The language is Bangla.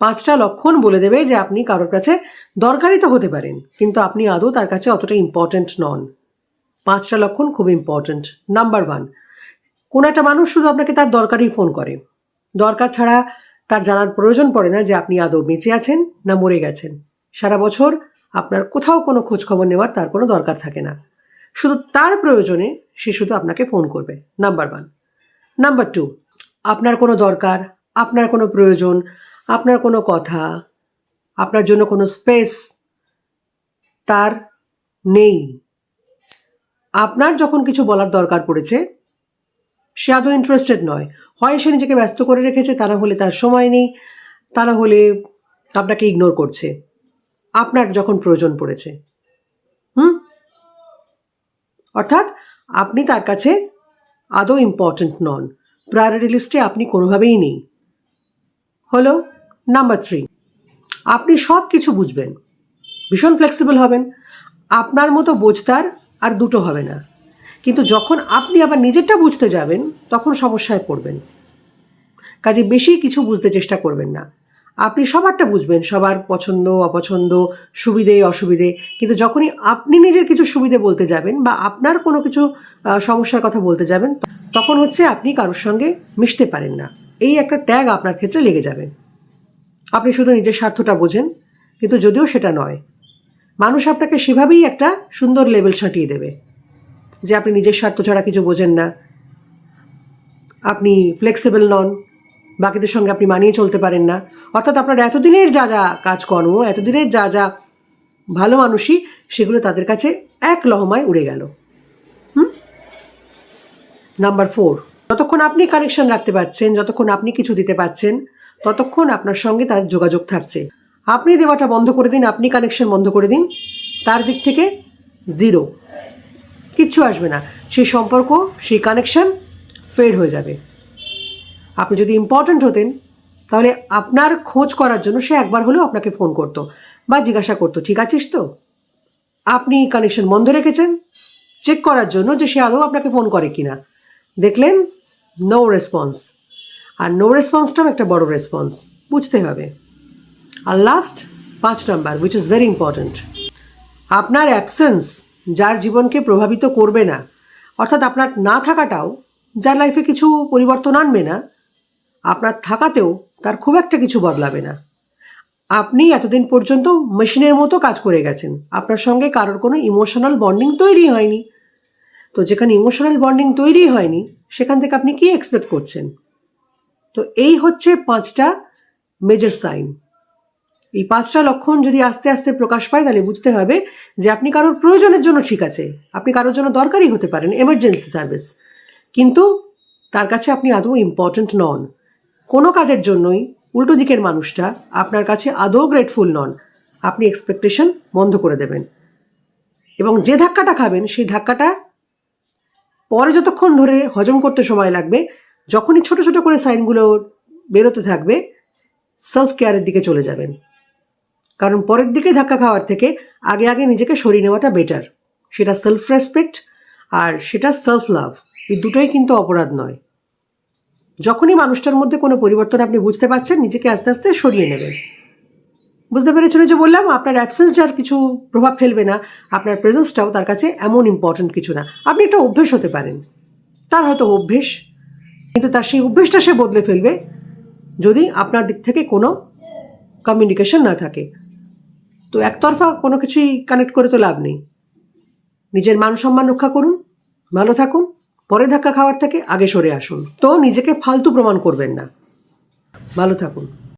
পাঁচটা লক্ষণ বলে দেবে যে আপনি কারোর কাছে দরকারি তো হতে পারেন, কিন্তু আপনি আদৌ তার কাছে অতটা ইম্পর্ট্যান্ট নন। পাঁচটা লক্ষণ খুব ইম্পর্ট্যান্ট নাম্বার ওয়ান কোনো একটা মানুষ শুধু আপনাকে তার দরকারই ফোন করে। দরকার ছাড়া তার জানার প্রয়োজন পড়ে না যে আপনি আদৌ বেঁচে আছেন না মরে গেছেন। সারা বছর আপনার কোথাও কোনো খোঁজখবর নেওয়ার তার কোনো দরকার থাকে না। শুধু তার প্রয়োজনে সে শুধু আপনাকে ফোন করবে। নাম্বার ওয়ান নাম্বার টু আপনার কোনো দরকার, আপনার কোনো প্রয়োজন আপনার কোনো কথা, আপনার জন্য কোনো স্পেস তার নেই। আপনার যখন কিছু বলার দরকার পড়েছে, সে আদৌ ইন্টারেস্টেড নয়। হয় সে নিজেকে ব্যস্ত করে রেখেছে তা না হলে তার সময় নেই তা না হলে আপনাকে ইগনোর করছে। আপনার যখন প্রয়োজন পড়েছে। হুম? অর্থাৎ আপনি তার কাছে আদৌ ইম্পর্ট্যান্ট নন। প্রায়োরিটি লিস্টে আপনি কোনোভাবেই নেই। হলো? নাম্বার থ্রি আপনি সব কিছু বুঝবেন। ভীষণ ফ্লেক্সিবল হবেন। আপনার মতো বোঝতার আর দুটো হবে না। কিন্তু যখন আপনি আবার নিজেরটা বুঝতে যাবেন, তখন সমস্যায় পড়বেন। কাজে বেশি কিছু বুঝতে চেষ্টা করবেন না। আপনি সবারটা বুঝবেন, সবার পছন্দ, অপছন্দ, সুবিধে, অসুবিধে। কিন্তু যখনই আপনি নিজের কিছু সুবিধে বলতে যাবেন বা আপনার কোনো কিছু সমস্যার কথা বলতে যাবেন, তখন হচ্ছে আপনি কারোর সঙ্গে মিশতে পারেন না। এই একটা ট্যাগ আপনার ক্ষেত্রে লেগে যাবে। আপনি শুধু নিজের স্বার্থটা বোঝেন, কিন্তু যদিও সেটা নয়, মানুষ আপনাকে সেভাবেই একটা সুন্দর লেভেল ছাঁটিয়ে দেবে যে আপনি নিজের স্বার্থ ছাড়া কিছু বোঝেন না। আপনি ফ্লেক্সিবল নন, বাকিদের সঙ্গে আপনি মানিয়ে চলতে পারেন না। অর্থাৎ আপনার এতদিনের যা যা কাজকর্ম, এতদিনের যা যা ভালো মানুষই, সেগুলো তাদের কাছে এক লহমায় উড়ে গেল। নাম্বার ফোর যতক্ষণ আপনি কানেকশন রাখতে পারছেন, যতক্ষণ আপনি কিছু দিতে পারছেন ততক্ষণ আপনার সঙ্গে তার যোগাযোগ থাকছে। আপনি দেওয়াটা বন্ধ করে দিন, আপনি কানেকশন বন্ধ করে দিন। তার দিক থেকে জিরো কিচ্ছু আসবে না। সেই সম্পর্ক, সেই কানেকশন ফেড হয়ে যাবে। আপনি যদি ইম্পর্ট্যান্ট হতেন, তাহলে আপনার খোঁজ করার জন্য সে একবার হলেও আপনাকে ফোন করতো বা জিজ্ঞাসা করতো, ঠিক আছিস তো? আপনি কানেকশন বন্ধ রেখেছেন চেক করার জন্য যে সে আদৌ আপনাকে ফোন করে কিনা। দেখলেন নো রেসপন্স আর নো রেসপন্সটাও একটা বড় রেসপন্স বুঝতে হবে। আর লাস্ট পাঁচ number which is very important আপনার অ্যাবসেন্স যার জীবনকে প্রভাবিত করবে না, অর্থাৎ আপনার না থাকাটাও যার লাইফে কিছু পরিবর্তন আনবে না, আপনার থাকাতেও তার খুব একটা কিছু বদলাবে না। আপনি এতদিন পর্যন্ত মেশিনের মতো কাজ করে গেছেন। আপনার সঙ্গে কারোর কোনো ইমোশনাল বন্ডিং তৈরি হয়নি। তো যেখানে ইমোশনাল বন্ডিং তৈরি হয়নি, সেখান থেকে আপনি কি এক্সপেক্ট করছেন? তো এই হচ্ছে পাঁচটা মেজর সাইন এই পাঁচটা লক্ষণ যদি আস্তে আস্তে প্রকাশ পায়, তাহলে বুঝতে হবে যে আপনি কারোর প্রয়োজনের জন্য ঠিক আছে। আপনি কারোর জন্য দরকারি হতে পারেন এমার্জেন্সি সার্ভিস কিন্তু তার কাছে আপনি আদৌ ইম্পর্ট্যান্ট নন। কোনো কাজের জন্যই উল্টো দিকের মানুষটা আপনার কাছে আদৌ গ্রেটফুল নন। আপনি এক্সপেকটেশন বন্ধ করে দেবেন। এবং যে ধাক্কাটা খাবেন, সেই ধাক্কাটা পরে যতক্ষণ ধরে হজম করতে সময় লাগবে যখনই ছোট ছোট করে সাইনগুলো বেরোতে থাকবে সেলফ কেয়ারের দিকে চলে যাবেন। কারণ পরের দিকে ধাক্কা খাওয়ার থেকে আগে আগে নিজেকে সরিয়ে নেওয়াটা বেটার সেটা সেলফ রেসপেক্ট আর সেটা সেলফ লাভ এই দুটোই কিন্তু অপরাধ নয়। যখনই মানুষটার মধ্যে কোনো পরিবর্তন আপনি বুঝতে পারছেন, নিজেকে আস্তে আস্তে সরিয়ে নেবেন। বুঝতে পেরেছেন যে বললাম, আপনার অ্যাবসেন্স যার কিছু প্রভাব ফেলবে না, আপনার প্রেজেন্সটাও তার কাছে এমন ইম্পর্ট্যান্ট কিছু না। আপনি একটা অভ্যেস হতে পারেন। তার হয়তো অভ্যেস কিন্তু তার সেই অভ্যেসটা সে বদলে ফেলবে যদি আপনার দিক থেকে কোনো কমিউনিকেশন না থাকে। তো একতরফা কোনো কিছুই কানেক্ট করে তো লাভ নেই। নিজের মান সম্মান রক্ষা করুন, ভালো থাকুন, পরে ধাক্কা খাওয়ার থেকে আগে সরে আসুন। তো নিজেকে ফালতু প্রমাণ করবেন না। ভালো থাকুন।